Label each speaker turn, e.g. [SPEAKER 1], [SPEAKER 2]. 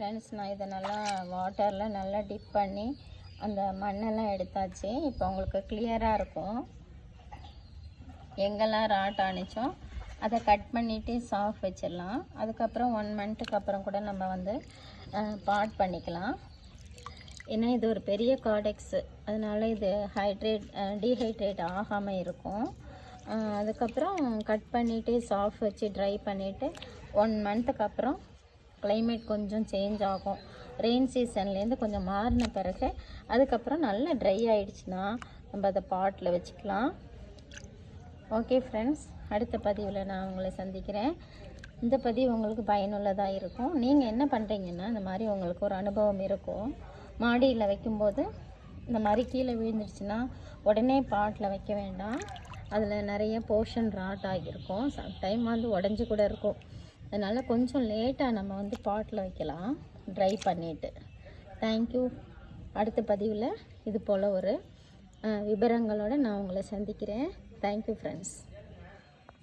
[SPEAKER 1] Friends நான் இதை நல்லா வாட்டரில் நல்லா டிப் பண்ணி அந்த மண்ணெல்லாம் எடுத்தாச்சு. இப்போ உங்களுக்கு கிளியராக இருக்கும். எங்கெல்லாம் ராட் ஆணிச்சோம் அதை கட் பண்ணிவிட்டு சாஃப் வச்சிடலாம். அதுக்கப்புறம் ஒன் மந்த்துக்கு அப்புறம் கூட நம்ம வந்து பாட் பண்ணிக்கலாம். ஏன்னா இது ஒரு பெரிய காடெக்ஸு அதனால இது ஹைட்ரேட் டீஹைட்ரேட் ஆகாமல் இருக்கும். அதுக்கப்புறம் கட் பண்ணிவிட்டு சாஃப் வச்சு ட்ரை பண்ணிவிட்டு ஒன் மந்த்துக்கு அப்புறம் கிளைமேட் கொஞ்சம் சேஞ்ச் ஆகும். ரெயின் சீசன்லேருந்து கொஞ்சம் மாறின பிறகு அதுக்கப்புறம் நல்லா ட்ரை ஆகிடுச்சுன்னா நம்ம அதை பாட்டில் வச்சுக்கலாம். ஓகே ஃப்ரெண்ட்ஸ் அடுத்த பதிவில் நான் உங்களை சந்திக்கிறேன். இந்த பதிவு உங்களுக்கு பயனுள்ளதாக இருக்கும். நீங்கள் என்ன பண்ணுறீங்கன்னா இந்த மாதிரி உங்களுக்கு ஒரு அனுபவம் இருக்கும். மாடியில் வைக்கும்போது இந்த மாதிரி கீழே விழுந்துருச்சுன்னா உடனே பாட்டில் வைக்க வேண்டாம். அதில் நிறைய போர்ஷன் ராட் ஆகியிருக்கும். டைம் வந்து உடஞ்சி கூட இருக்கும். அதனால் கொஞ்சம் லேட்டாக நம்ம வந்து பாட்டில் வைக்கலாம். ட்ரை பண்ணிவிட்டு தேங்க்யூ அடுத்த பதிவில் இது போல் ஒரு விபரங்களோடு நான் உங்களை சந்திக்கிறேன். Thank you friends